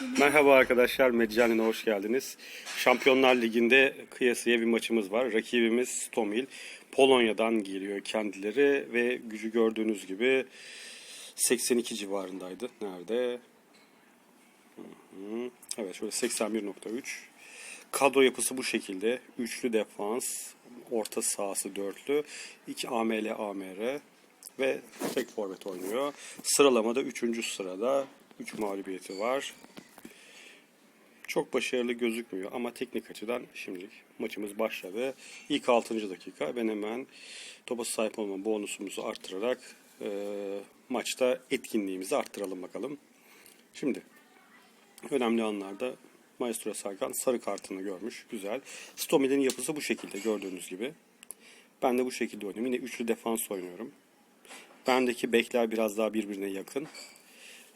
Merhaba arkadaşlar, Medcanin'e hoş geldiniz. Şampiyonlar Ligi'nde kıyasıya bir maçımız var. Rakibimiz Stomil. Polonya'dan geliyor kendileri ve gücü gördüğünüz gibi 82 civarındaydı. Nerede? Evet şöyle 81.3. Kadro yapısı bu şekilde. Üçlü defans, orta sahası dörtlü, 2 AML AMR ve tek forvet oynuyor. Sıralamada 3. sırada 3 mağlubiyeti var. Çok başarılı gözükmüyor ama teknik açıdan şimdilik maçımız başladı. İlk 6. dakika ben hemen topa sahip olma bonusumuzu arttırarak e, maçta etkinliğimizi arttıralım bakalım. Şimdi önemli anlarda Maestro Sagan sarı kartını görmüş. Güzel. Stomil'in yapısı bu şekilde gördüğünüz gibi. Ben de bu şekilde oynuyorum. Yine üçlü defans oynuyorum. Bendeki bekler biraz daha birbirine yakın.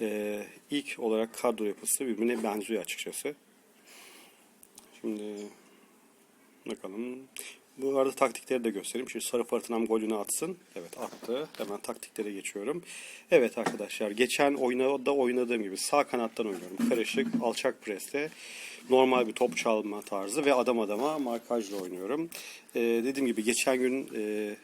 Ee, ilk olarak kadro yapısı birbirine benziyor açıkçası. Şimdi bakalım. Bu arada taktikleri de göstereyim. Şimdi sarı fırtınam golünü atsın. Evet attı. Hemen taktiklere geçiyorum. Evet arkadaşlar geçen oyunda oynadığım gibi sağ kanattan oynuyorum. Karışık, alçak preste. Normal bir top çalma tarzı ve adam adama markajla oynuyorum. Ee, dediğim gibi geçen gün e,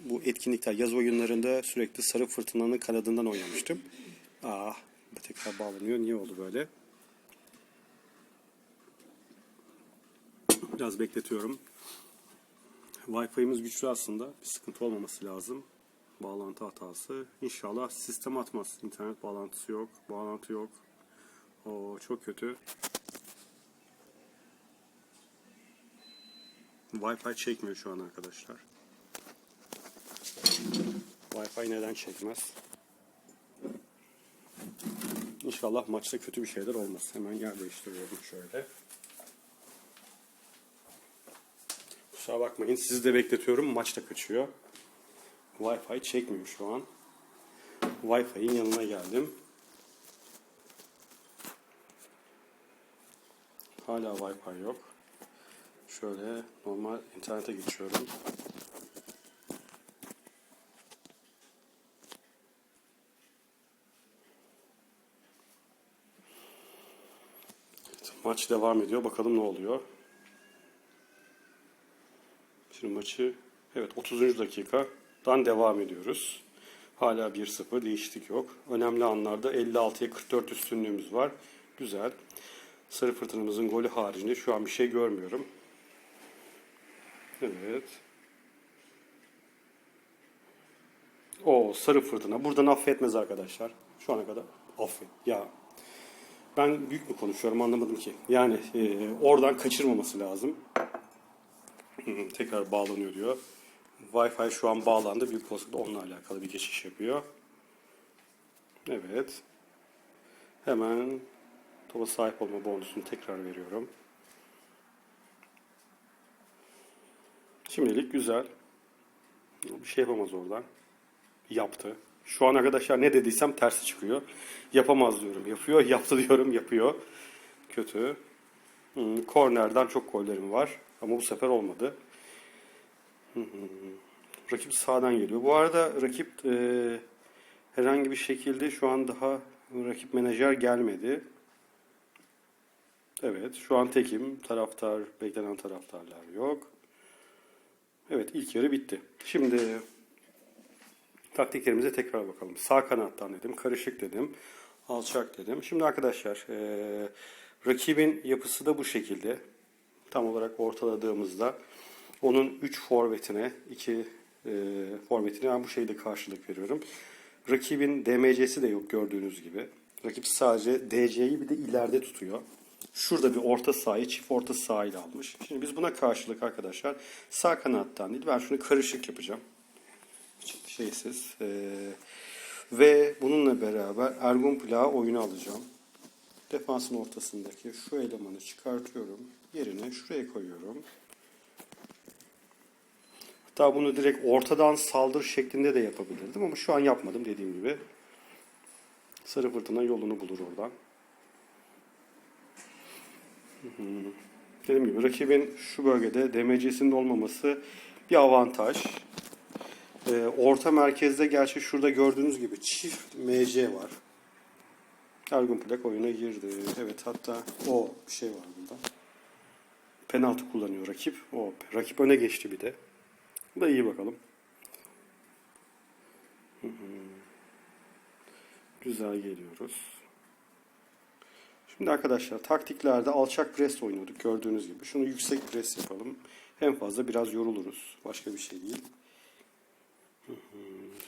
bu etkinlikler yaz oyunlarında sürekli sarı fırtınanın kanadından oynamıştım. Aa, tekrar bağlanıyor. Niye oldu böyle? Biraz bekletiyorum. Wi-Fi'miz güçlü aslında. Bir sıkıntı olmaması lazım. Bağlantı hatası. İnşallah sistem atmaz. İnternet bağlantısı yok. Bağlantı yok. Oo, çok kötü. Wi-Fi çekmiyor şu an arkadaşlar. Wi-Fi neden çekmez? İnşallah maçta kötü bir şeyler olmaz. Hemen yer değiştiriyorum şöyle. Kusura bakmayın sizi de bekletiyorum. Maç da kaçıyor. Wi-Fi çekmiyor şu an. Wi-Fi'nin yanına geldim. Hala Wi-Fi yok. Şöyle normal internete geçiyorum. Maç devam ediyor. Bakalım ne oluyor. Şimdi maçı evet 30. dakikadan devam ediyoruz. Hala 1-0 değişiklik yok. Önemli anlarda 56'ya 44 üstünlüğümüz var. Güzel. Sarı fırtınamızın golü haricinde şu an bir şey görmüyorum. Evet. O sarı fırtına. Buradan affetmez arkadaşlar. Şu ana kadar affet. Ya ben büyük mü konuşuyorum anlamadım ki. Yani e, oradan kaçırmaması lazım. Tekrar bağlanıyor diyor. Wi-Fi şu an bağlandı. Büyük olasılıkla onunla alakalı bir geçiş yapıyor. Evet. Hemen topa sahip olma bonusunu tekrar veriyorum. Şimdilik güzel. Bir şey yapamaz oradan. Yaptı. Şu an arkadaşlar ne dediysem tersi çıkıyor. Yapamaz diyorum. Yapıyor. Yaptı diyorum. Yapıyor. Kötü. Hmm, kornerden çok gollerim var. Ama bu sefer olmadı. Hı. Rakip sağdan geliyor. Bu arada rakip e, herhangi bir şekilde şu an daha rakip menajer gelmedi. Evet, şu an tekim. Taraftar, beklenen taraftarlar yok. Evet, ilk yarı bitti. Şimdi taktiklerimize tekrar bakalım. Sağ kanattan dedim, karışık dedim, alçak dedim. Şimdi arkadaşlar, e, rakibin yapısı da bu şekilde. Tam olarak ortaladığımızda onun 3 forvetine, 2 e, forvetine ben bu şeyde karşılık veriyorum. Rakibin DMC'si de yok gördüğünüz gibi. Rakip sadece DC'yi bir de ileride tutuyor. Şurada bir orta sahayı çift orta sahayla almış. Şimdi biz buna karşılık arkadaşlar sağ kanattan değil ben şunu karışık yapacağım. Şeysiz. E, ve bununla beraber Ergun Plağı oyunu alacağım. Defansın ortasındaki şu elemanı çıkartıyorum. Yerine şuraya koyuyorum. Hatta bunu direkt ortadan saldır şeklinde de yapabilirdim ama şu an yapmadım dediğim gibi. Sarı fırtına yolunu bulur oradan. Dediğim gibi rakibin şu bölgede DMC'sinin olmaması bir avantaj. Ee, orta merkezde gerçi şurada gördüğünüz gibi çift MC var. Ergun Plak oyuna girdi. Evet hatta o bir şey var burada. Penaltı kullanıyor rakip. O rakip öne geçti bir de. Bu da iyi bakalım. Güzel geliyoruz. Şimdi arkadaşlar taktiklerde alçak pres oynuyorduk gördüğünüz gibi. Şunu yüksek pres yapalım. En fazla biraz yoruluruz. Başka bir şey değil.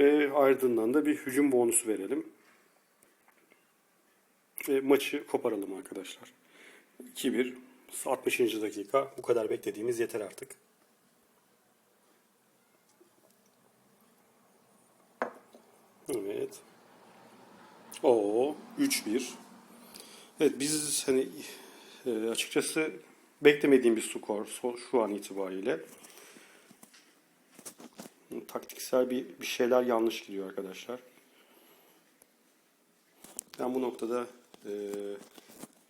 Ve ardından da bir hücum bonusu verelim. Ve maçı koparalım arkadaşlar. 2-1. 60. dakika. Bu kadar beklediğimiz yeter artık. Evet. O 3-1. Evet biz hani e, açıkçası beklemediğim bir skor şu an itibariyle. Taktiksel bir, bir şeyler yanlış gidiyor arkadaşlar. Ben bu noktada e,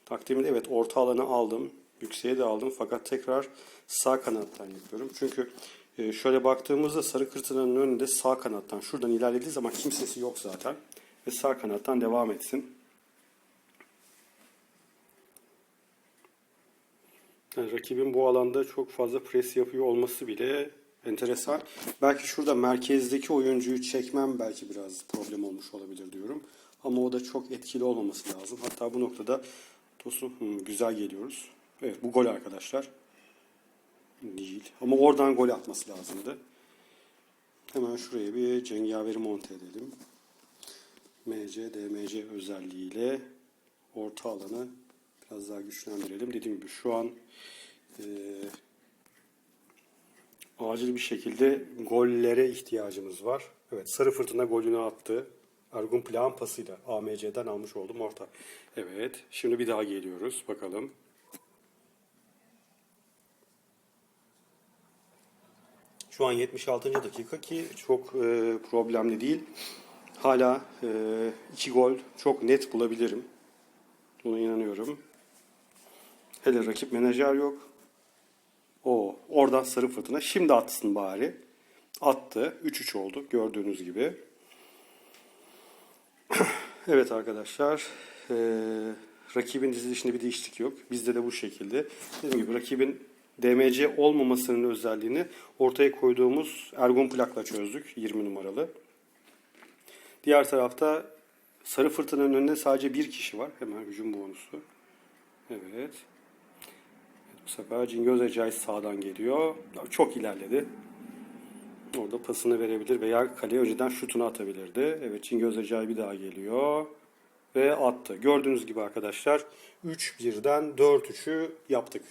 takdimini evet orta alanı aldım. Yükseğe de aldım fakat tekrar sağ kanattan yapıyorum. Çünkü e, şöyle baktığımızda sarı kırtının önünde sağ kanattan şuradan ilerlediği zaman kimsesi yok zaten. Ve sağ kanattan devam etsin. Yani rakibin bu alanda çok fazla pres yapıyor olması bile enteresan. Belki şurada merkezdeki oyuncuyu çekmem belki biraz problem olmuş olabilir diyorum. Ama o da çok etkili olmaması lazım. Hatta bu noktada Tosun hı, güzel geliyoruz. Evet bu gol arkadaşlar. Değil. Ama oradan gol atması lazımdı. Hemen şuraya bir cengaveri monte edelim. MC, DMC özelliğiyle orta alanı biraz daha güçlendirelim. Dediğim gibi şu an e, acil bir şekilde gollere ihtiyacımız var. Evet Sarı Fırtına golünü attı. Ergun Plan pasıyla AMC'den almış oldum orta. Evet şimdi bir daha geliyoruz bakalım. Şu an 76. dakika ki çok e, problemli değil. Hala e, iki gol çok net bulabilirim. Buna inanıyorum. Hele rakip menajer yok. O oradan sarı fırtına. Şimdi atsın bari. Attı. 3-3 oldu gördüğünüz gibi. evet arkadaşlar. E, rakibin dizilişinde bir değişiklik yok. Bizde de bu şekilde. Dediğim gibi rakibin DMC olmamasının özelliğini ortaya koyduğumuz Ergun plakla çözdük. 20 numaralı. Diğer tarafta Sarı Fırtına'nın önünde sadece bir kişi var. Hemen hücum bonusu. Evet. Bu sefer Cingöz Ecai sağdan geliyor. Çok ilerledi. Orada pasını verebilir veya kaleye önceden şutunu atabilirdi. Evet Cingöz Ecai bir daha geliyor. Ve attı. Gördüğünüz gibi arkadaşlar 3-1'den 4-3'ü yaptık.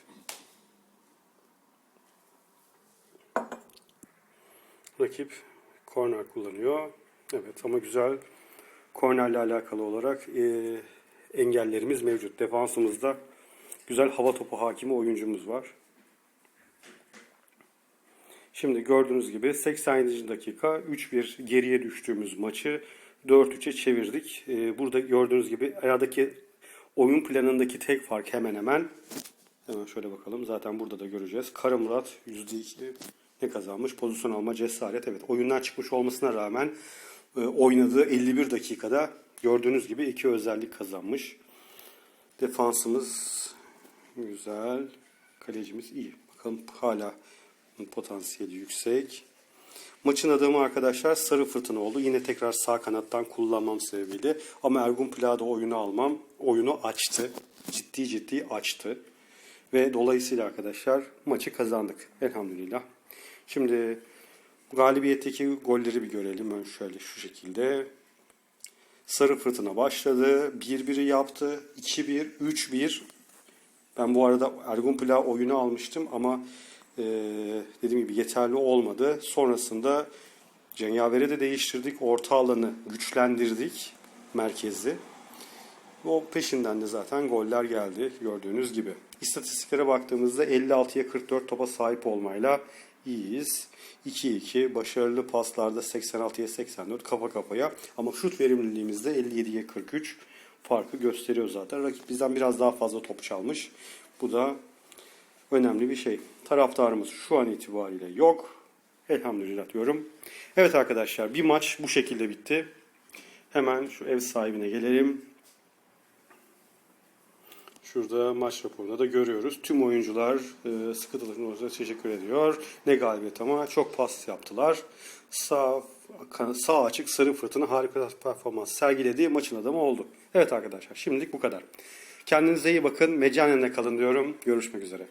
Rakip korner kullanıyor. Evet ama güzel kornerle alakalı olarak e, engellerimiz mevcut. Defansımızda güzel hava topu hakimi oyuncumuz var. Şimdi gördüğünüz gibi 87. dakika 3-1 geriye düştüğümüz maçı 4-3'e çevirdik. E, burada gördüğünüz gibi aradaki oyun planındaki tek fark hemen hemen hemen şöyle bakalım. Zaten burada da göreceğiz. Kara Murat %2 ne kazanmış? Pozisyon alma, cesaret. Evet oyundan çıkmış olmasına rağmen e, oynadığı 51 dakikada gördüğünüz gibi iki özellik kazanmış. Defansımız güzel. Kalecimiz iyi. Bakalım hala potansiyeli yüksek. Maçın adamı arkadaşlar Sarı Fırtına oldu. Yine tekrar sağ kanattan kullanmam sebebiyle. Ama Ergun Plada oyunu almam. Oyunu açtı. Ciddi ciddi açtı. Ve dolayısıyla arkadaşlar maçı kazandık. Elhamdülillah. Şimdi galibiyetteki golleri bir görelim. Ben şöyle şu şekilde. Sarı Fırtına başladı. 1-1'i yaptı. 2-1, 3-1. Ben bu arada Ergun Pla oyunu almıştım ama e, dediğim gibi yeterli olmadı. Sonrasında Cengaver'i de değiştirdik. Orta alanı güçlendirdik. Merkezi. O peşinden de zaten goller geldi gördüğünüz gibi. İstatistiklere baktığımızda 56'ya 44 topa sahip olmayla iyiyiz. 2-2 başarılı paslarda 86'ya 84 kafa kafaya ama şut verimliliğimizde 57'ye 43 farkı gösteriyor zaten. Rakip bizden biraz daha fazla top çalmış. Bu da önemli bir şey. Taraftarımız şu an itibariyle yok. Elhamdülillah diyorum. Evet arkadaşlar bir maç bu şekilde bitti. Hemen şu ev sahibine gelelim. Şurada maç raporunda da görüyoruz. Tüm oyuncular e, sıkıntıların olursa teşekkür ediyor. Ne galibiyet ama çok pas yaptılar. Sağ, sağ açık sarı fırtına harika performans sergilediği maçın adamı oldu. Evet arkadaşlar şimdilik bu kadar. Kendinize iyi bakın. Meccanenle kalın diyorum. Görüşmek üzere.